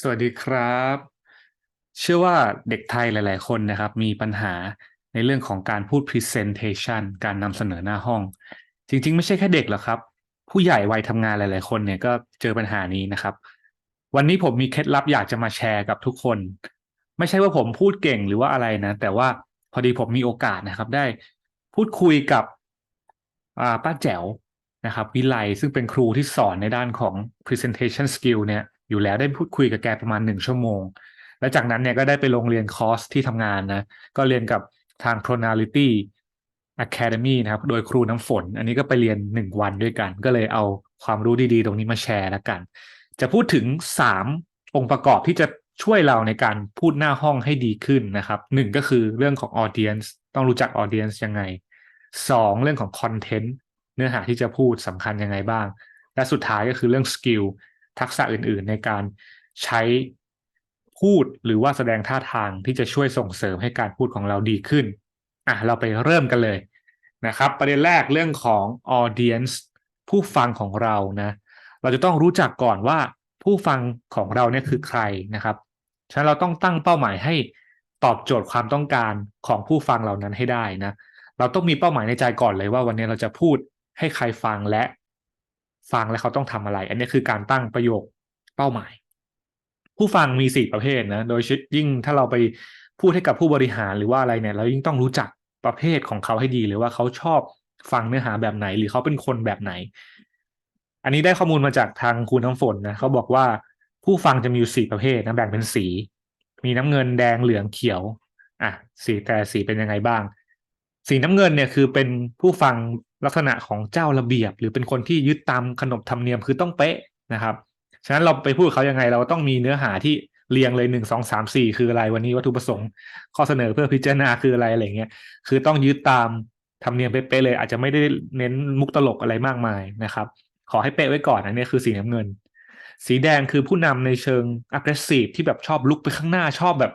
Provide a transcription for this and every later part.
สวัสดีครับ เชื่อว่าเด็กไทยหลาย ๆ คนนะครับ มีปัญหาในเรื่องของการพูด presentation การนำเสนอหน้าห้อง จริง ๆ ไม่ใช่แค่เด็กหรอกครับ ผู้ใหญ่วัยทำงานหลาย ๆ คนเนี่ยก็เจอปัญหานี้นะครับ วันนี้ผมมีเคล็ดลับอยากจะมาแชร์กับทุกคน ไม่ใช่ว่าผมพูดเก่งหรือว่าอะไรนะ แต่ว่าพอดีผมมีโอกาสนะครับ ได้พูดคุยกับป้าแจ๋วนะครับวิไลซึ่งเป็นครูที่สอนในด้านของ presentation skill เนี่ย อยู่แล้วได้พูดคุยกับแกประมาณหนึ่งชั่วโมง และจากนั้นเนี่ยก็ได้ไปลงเรียนคอร์สที่ทำงานนะ ก็เรียนกับทาง Tonality Academy นะครับ โดยครูน้ำฝน อันนี้ก็ไปเรียนหนึ่งวันด้วยกัน ก็เลยเอาความรู้ดีๆ ตรงนี้มาแชร์แล้วกัน จะพูดถึงสามองค์ประกอบที่จะช่วยเราในการพูดหน้าห้องให้ดีขึ้นนะครับหนึ่งก็คือเรื่องของ audience ต้องรู้จัก audience ยังไงสองเรื่องของ content เนื้อหาที่จะพูดสำคัญยังไงบ้าง และสุดท้ายก็คือเรื่อง skill ทักษะอื่นๆ ในการใช้พูดหรือว่าแสดงท่าทางที่จะช่วยส่งเสริมให้การพูดของเราดีขึ้นอะเราไปเริ่มกันเลยนะครับ ประเด็นแรกเรื่องของ audience ผู้ฟังของเรานะ เราจะต้องรู้จักก่อนว่าผู้ฟังของเราเนี่ยคือใครนะครับฉะนั้นเราต้องตั้งเป้าหมายให้ตอบโจทย์ความต้องการของผู้ฟังเหล่านั้นให้ได้นะ เราต้องมีเป้าหมายในใจก่อนเลยว่าวันนี้เราจะพูดให้ใครฟังและ ฟังและเขาต้องทำอะไร อันนี้คือการตั้งประโยคเป้าหมาย ผู้ฟังมีสี่ประเภทนะ โดยยิ่งถ้าเราไปพูดให้กับผู้บริหารหรือว่าอะไรเนี่ยเรายิ่งต้องรู้จักประเภทของเขาให้ดีหรือว่าเขาชอบฟังเนื้อหาแบบไหน หรือเขาเป็นคนแบบไหน อันนี้ได้ข้อมูลมาจากทางคุณน้ำฝนนะเขาบอกว่าผู้ฟังจะมีอยู่สี่ประเภทนะแบ่งเป็นสี มีน้ำเงินแดงเหลืองเขียวอะสีแต่สีเป็นยังไงบ้าง สีน้ำเงินเนี่ยคือเป็นผู้ฟังลักษณะของเจ้าระเบียบ หรือเป็นคนที่ยึดตามขนบธรรมเนียมคือต้องเป๊ะนะครับฉะนั้นเราไปพูดเขายังไงเราต้องมีเนื้อหาที่เรียงเลยหนึ่งสองสามสี่คืออะไรวันนี้วัตถุประสงค์ ข้อเสนอเพื่อพิจารณาคืออะไรอะไรเงี้ยคือต้องยึดตามธรรมเนียมเป๊ะเลย อาจจะไม่ได้เน้นมุกตลกอะไรมากมายนะครับ ขอให้เป๊ะไว้ก่อนอันนี้คือสีน้ำเงิน สีแดงคือผู้นำในเชิง aggressive ที่แบบชอบลุกไปข้างหน้าชอบแบบ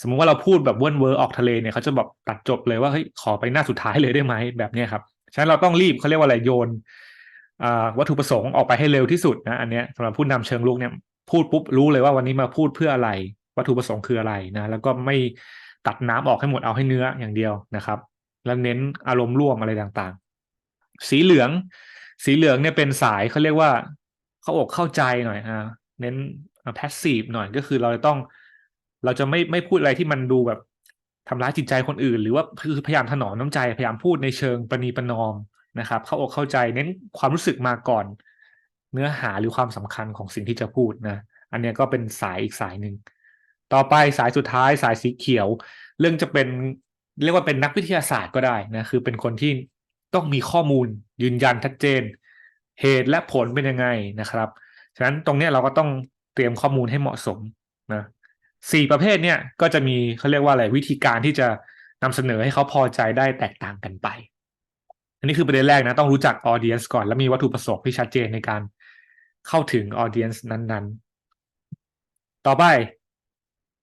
สมมุติว่าเราพูดแบบเวิร์นเวอร์ออกทะเลเนี่ยเขาจะแบบตัดจบเลยว่าเฮ้ยขอไปหน้าสุดท้ายเลยได้ไหมแบบนี้ครับฉะนั้นเราต้องรีบเขาเรียกว่าอะไรโยนวัตถุประสงค์ออกไปให้เร็วที่สุดนะอันนี้สำหรับผู้นำเชิงลุกเนี่ยพูดปุ๊บรู้เลยว่าวันนี้มาพูดเพื่ออะไร วัตถุประสงค์คืออะไรนะแล้วก็ไม่ตัดน้ำออกให้หมดเอาให้เนื้ออย่างเดียวนะครับ แล้วเน้นอารมณ์ร่วมอะไรต่างๆ สีเหลือง สีเหลืองเนี่ยเป็นสายเขาเรียกว่า เข้าอกเข้าใจหน่อยอ่าเน้นแพสซีฟหน่อยก็คือเราจะต้อง เราจะไม่ไม่พูดอะไรที่มันดูแบบทำร้ายจิตใจคนอื่น หรือว่าคือพยายามถนอมน้ำใจพยายามพูดในเชิงประนีประนอมนะครับ เข้าอกเข้าใจเน้นความรู้สึกมาก่อน เนื้อหาหรือความสำคัญของสิ่งที่จะพูดนะ อันนี้ก็เป็นสายอีกสายหนึ่งต่อไปสายสุดท้ายสายสีเขียว เรื่องจะเป็นเรียกว่าเป็นนักวิทยาศาสตร์ก็ได้นะคือเป็นคนที่ต้องมีข้อมูลยืนยันชัดเจน เหตุและผลเป็นยังไงนะครับฉะนั้นตรงนี้เราก็ต้องเตรียมข้อมูลให้เหมาะสมนะ สี่ประเภทเนี่ยก็จะมีเขาเรียกว่าอะไรวิธีการที่จะนำเสนอให้เขาพอใจได้แตกต่างกันไป อันนี้คือประเด็นแรกนะ ต้องรู้จักออเดียนส์ก่อน แล้วมีวัตถุประสงค์ที่ชัดเจนในการเข้าถึงออเดียนส์นั้นๆ ต่อไป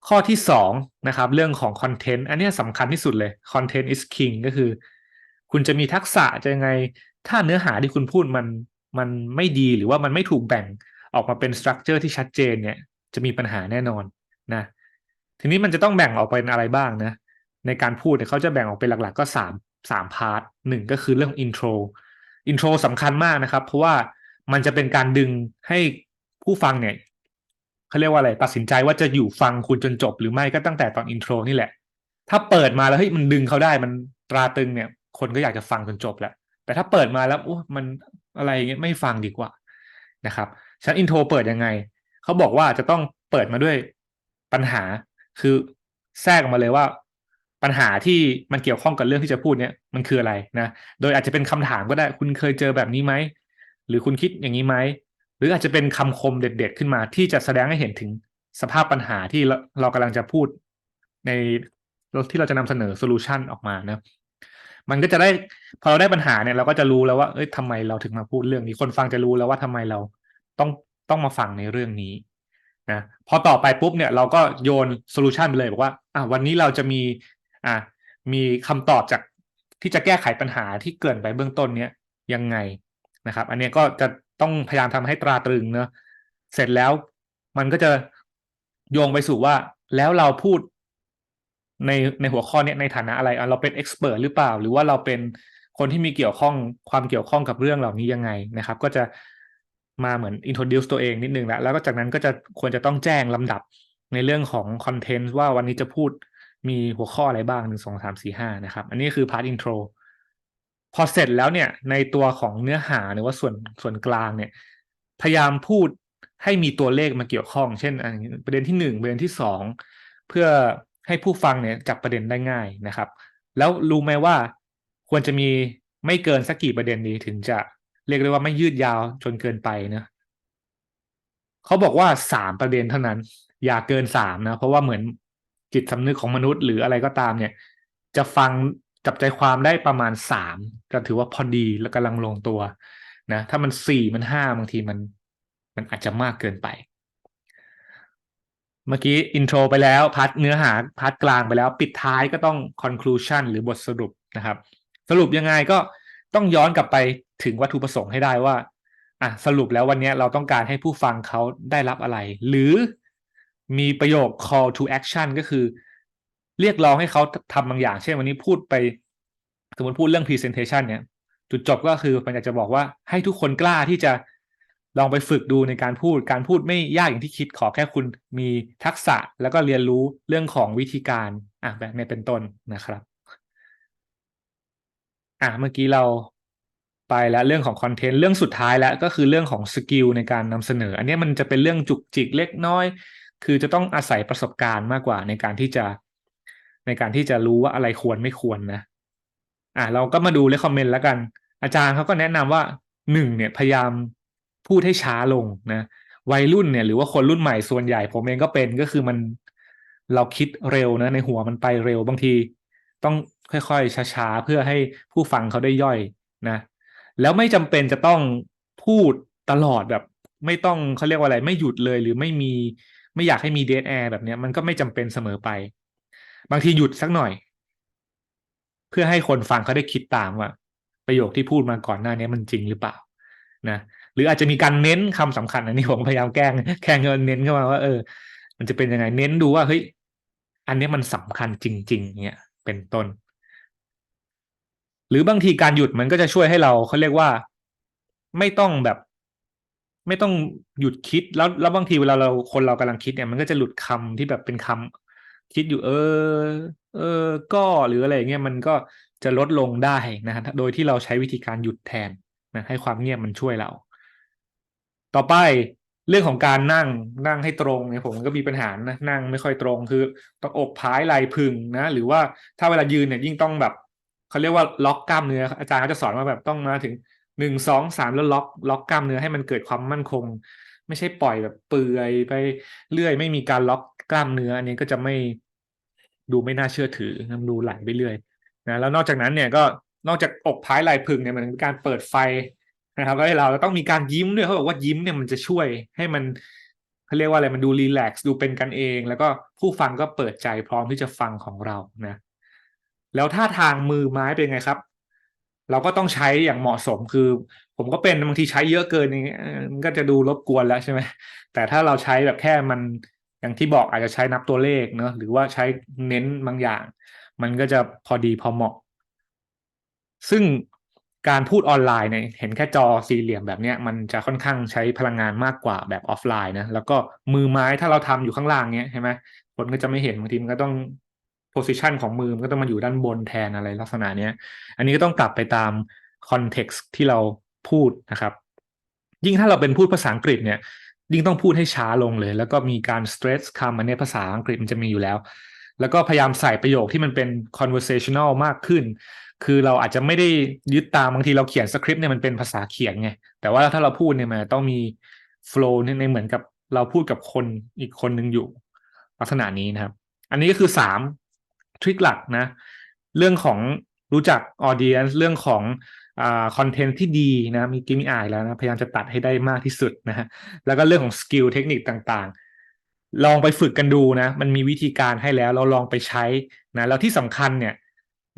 ข้อที่สองนะครับ เรื่องของคอนเทนต์อันนี้สำคัญที่สุดเลย content is king ก็คือ คุณจะมีทักษะจะยังไง ถ้าเนื้อหาที่คุณพูดมันมันไม่ดีหรือว่ามันไม่ถูกแบ่งออกมาเป็นสตรัคเจอร์ที่ชัดเจนเนี่ย จะมีปัญหาแน่นอนนะ ทีนี้มันจะต้องแบ่งออกเป็นอะไรบ้างนะ ในการพูดเนี่ยเขาจะแบ่งออกเป็นหลักๆ ก็สามสามพาร์ทหนึ่งก็คือเรื่องอินโทรอินโทรสำคัญมากนะครับ เพราะว่ามันจะเป็นการดึงให้ผู้ฟังเนี่ยเขาเรียกว่าอะไรตัดสินใจว่าจะอยู่ฟังคุณจนจบ หรือไม่ก็ตั้งแต่ตอนอินโทรนี่แหละ ถ้าเปิดมาแล้วเฮ้ยมันดึงเขาได้มันตราตึงเนี่ย คนก็อยากจะฟังจนจบแหละแต่ถ้าเปิดมาแล้วโอ้มันอะไรเงี้ยไม่ฟังดีกว่านะครับฉันอินโทรเปิดยังไงเขาบอกว่าจะต้องเปิดมาด้วยปัญหา คือแทรกออกมาเลยว่า ปัญหาที่มันเกี่ยวข้องกับเรื่องที่จะพูดเนี่ยมันคืออะไรนะ โดยอาจจะเป็นคำถามก็ได้ คุณเคยเจอแบบนี้ไหมหรือคุณคิดอย่างนี้ไหมหรืออาจจะเป็นคำคมเด็ด ๆ ขึ้นมา ที่จะแสดงให้เห็นถึงสภาพปัญหาที่เราเรากำลังจะพูดในที่เราจะนำเสนอโซลูชันออกมานะมันก็จะได้พอเราได้ปัญหาเนี่ยเราก็จะรู้แล้วว่าเอ้ยทำไมเราถึงมาพูดเรื่องนี้คนฟังจะรู้แล้วว่าทำไมเราต้องต้องมาฟังในเรื่องนี้ นะพอต่อไปปุ๊บเนี่ยเราก็โยนโซลูชันไปเลยบอกว่าอะวันนี้เราจะมีอะมีคำตอบจากที่จะแก้ไขปัญหาที่เกินไปเบื้องต้นเนี้ยยังไงนะครับ อันนี้ก็จะต้องพยายามทำให้ตราตรึงเนอะเสร็จแล้วมันก็จะโยงไปสู่ว่า แล้วเราพูดในในหัวข้อเนี้ยในฐานะอะไรเราเป็นเอ็กซ์เพรสหรือเปล่า หรือว่าเราเป็นคนที่มีเกี่ยวข้องความเกี่ยวข้องกับเรื่องเหล่านี้ยังไงนะครับ ก็จะ มาเหมือน introduce ตัวเองนิดนึงแล้วแล้วก็จากนั้นก็จะควรจะต้องแจ้งลำดับในเรื่องของคอนเทนต์ว่าวันนี้จะพูดมีหัวข้ออะไรบ้างหนึ่งสองสามสี่ห้านะครับ อันนี้คือพาร์ทอินโทรพอเสร็จแล้วเนี่ย ในตัวของเนื้อหาหรือว่าส่วนส่วนกลางเนี่ย พยายามพูดให้มีตัวเลขมาเกี่ยวข้อง เช่นอันประเด็นที่หนึ่งประเด็นที่สองเพื่อให้ผู้ฟังเนี่ยจับประเด็นได้ง่ายนะครับ แล้วรู้ไหมว่าควรจะมีไม่เกินสักกี่ประเด็นดีถึงจะ เรียกได้ว่าไม่ยืดยาวจนเกินไปนะเขาบอกว่าสามประเด็นเท่านั้น อย่าเกินสามนะ เพราะว่าเหมือนจิตสำนึกของมนุษย์หรืออะไรก็ตามเนี่ย จะฟังจับใจความได้ประมาณสามก็ถือว่าพอดีและกำลังลงตัวนะ ถ้ามันสี่มันห้าบางทีมัน มันอาจจะมากเกินไป เมื่อกี้อินโทรไปแล้วพาร์ทเนื้อหาพาร์ทกลางไปแล้ว ปิดท้ายก็ต้อง conclusion หรือบทสรุปนะครับ สรุปยังไงก็ต้องย้อนกลับไป ถึงวัตถุประสงค์ให้ได้ว่าอะสรุปแล้ววันนี้เราต้องการให้ผู้ฟังเขาได้รับอะไร หรือมีประโยค call to action ก็คือ เรียกร้องให้เขาทำบางอย่าง เช่นวันนี้พูดไป สมมติพูดเรื่อง presentation เนี่ย จุดจบก็คือมันอยากจะบอกว่าให้ทุกคนกล้าที่จะลองไปฝึกดูในการพูด การพูดไม่ยากอย่างที่คิดขอแค่คุณมีทักษะแล้วก็เรียนรู้เรื่องของวิธีการอะแบบนี้เป็นต้นนะครับ อะเมื่อกี้เรา ไปแล้วเรื่องของคอนเทนต์เรื่องสุดท้ายแล้วก็คือเรื่องของสกิลในการนำเสนอ อันนี้มันจะเป็นเรื่องจุกจิกเล็กน้อย คือจะต้องอาศัยประสบการณ์มากกว่าในการที่จะ ในการที่จะรู้ว่าอะไรควรไม่ควรนะอะเราก็มาดูเลคคอมเมนต์แล้วกัน อาจารย์เขาก็แนะนำว่าหนึ่งเนี่ยพยายามพูดให้ช้าลงนะวัยรุ่นเนี่ยหรือว่าคนรุ่นใหม่ส่วนใหญ่ผมเองก็เป็นก็คือมันเราคิดเร็วนะในหัวมันไปเร็วบางที ต้องค่อยๆช้าๆเพื่อให้ผู้ฟังเขาได้ย่อยนะ แล้วไม่จำเป็นจะต้องพูดตลอดแบบ ไม่ต้องเขาเรียกว่าอะไร ไม่หยุดเลยหรือไม่มีไม่อยากให้มีเดทแอร์แบบนี้มันก็ไม่จำเป็นเสมอไป บางทีหยุดสักหน่อย เพื่อให้คนฟังเขาได้คิดตามว่า ประโยคที่พูดมาก่อนหน้านี้มันจริงหรือเปล่า นะหรืออาจจะมีการเน้นคำสำคัญอันนี้ผมพยายามแกล้งแข่งเงินเน้นเข้ามาว่าเออ มันจะเป็นยังไงเน้นดูว่าเฮ้ยอันนี้มันสำคัญจริง ๆ เนี่ยเป็นต้น รือบางทีการหยุดมันก็จะช่วยให้เราเขาเรียกว่า ไม่ต้องแบบ ไม่ต้องหยุดคิดแล้วแล้วบางทีเวลาเราคนเรากำลังคิดเนี่ยมันก็จะหลุดคำที่แบบเป็นคำคิดอยู่ เออ เออ ก็หรืออะไรเงี้ยมันก็จะลดลงได้นะฮะโดยที่เราใช้วิธีการหยุดแทนนะให้ความเงียบมันช่วยเรา ต่อไปเรื่องของการนั่งนั่งให้ตรงเนี่ยผมก็มีปัญหานะนั่งไม่ค่อยตรงคือต้องอกพายไหล่พึงนะ หรือว่าถ้าเวลายืนเนี่ยยิ่งต้องแบบ เขาเรียกว่าล็อกกล้ามเนื้อ อาจารย์เขาจะสอนว่าแบบต้องมาถึงหนึ่งสองสามแล้วล็อกล็อกกล้ามเนื้อให้มันเกิดความมั่นคง ไม่ใช่ปล่อยแบบเปื่อยไปเรื่อย ไม่มีการล็อกกล้ามเนื้อ อันนี้ก็จะไม่ดูไม่น่าเชื่อถือดูไหลไปเรื่อยนะแล้วนอกจากนั้นเนี่ยก็นอกจากอกพายไหล่พึงเนี่ยมันเป็นการเปิดไฟนะครับแล้วเราต้องมีการยิ้มด้วยเขาบอกว่ายิ้มเนี่ยมันจะช่วยให้มันเขาเรียกว่าอะไรมันดูรีแลกซ์ดูเป็นกันเอง แล้วก็ผู้ฟังก็เปิดใจพร้อมที่จะฟังของเรานะ แล้วท่าทางมือไม้เป็นไงครับ เราก็ต้องใช้อย่างเหมาะสมคือ ผมก็เป็นบางทีใช้เยอะเกินอย่างเงี้ยมันก็จะดูรบกวนแล้วใช่ไหมแต่ถ้าเราใช้แบบแค่มันอย่างที่บอกอาจจะใช้นับตัวเลขเนาะหรือว่าใช้เน้นบางอย่าง มันก็จะพอดีพอเหมาะ ซึ่งการพูดออนไลน์เนี่ยเห็นแค่จอสี่เหลี่ยมแบบนี้มันจะค่อนข้างใช้พลังงานมากกว่าแบบออฟไลน์นะแล้วก็มือไม้ถ้าเราทำอยู่ข้างล่างเนี้ยใช่ไหมคนก็จะไม่เห็นบางทีมันก็ต้อง โพสิชันของมือมันก็ต้องมาอยู่ด้านบนแทนอะไรลักษณะเนี้ย อันนี้ก็ต้องกลับไปตามคอนเท็กซ์ที่เราพูดนะครับ ยิ่งถ้าเราเป็นพูดภาษาอังกฤษเนี่ย ยิ่งต้องพูดให้ช้าลงเลย แล้วก็มีการ stress คำอันนี้ภาษาอังกฤษมันจะมีอยู่แล้ว แล้วก็พยายามใส่ประโยคที่มันเป็น conversational มากขึ้น คือเราอาจจะไม่ได้ยึดตามบางทีเราเขียนสคริปต์เนี่ยมันเป็นภาษาเขียนไง แต่ว่าถ้าเราพูดเนี่ยมันต้องมีโฟล์ในเหมือนกับเราพูดกับคนอีกคนหนึ่งอยู่ ลักษณะนี้นะครับ อันนี้ก็คือสาม ทริคหลักนะ เรื่องของรู้จักออเดียนเรื่องของอ่าคอนเทนต์ที่ดีนะมีกิมมี่อายแล้วนะพยายามจะตัดให้ได้มากที่สุดนะฮะแล้วก็เรื่องของสกิลเทคนิคต่างๆ ลองไปฝึกกันดูนะ มันมีวิธีการให้แล้วเราลองไปใช้นะแล้วที่สำคัญเนี่ย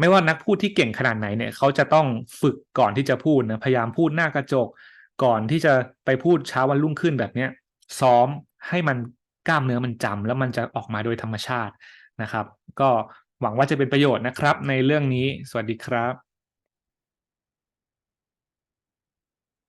ไม่ว่านักพูดที่เก่งขนาดไหนเนี่ยเขาจะต้องฝึกก่อนที่จะพูดนะพยายามพูดหน้ากระจก ก่อนที่จะไปพูดเช้าวันรุ่งขึ้นแบบเนี้ยซ้อมให้มันกล้ามเนื้อมันจำแล้วมันจะออกมาโดยธรรมชาตินะครับ ก็ หวังว่าจะเป็นประโยชน์นะครับ ในเรื่องนี้ สวัสดีครับ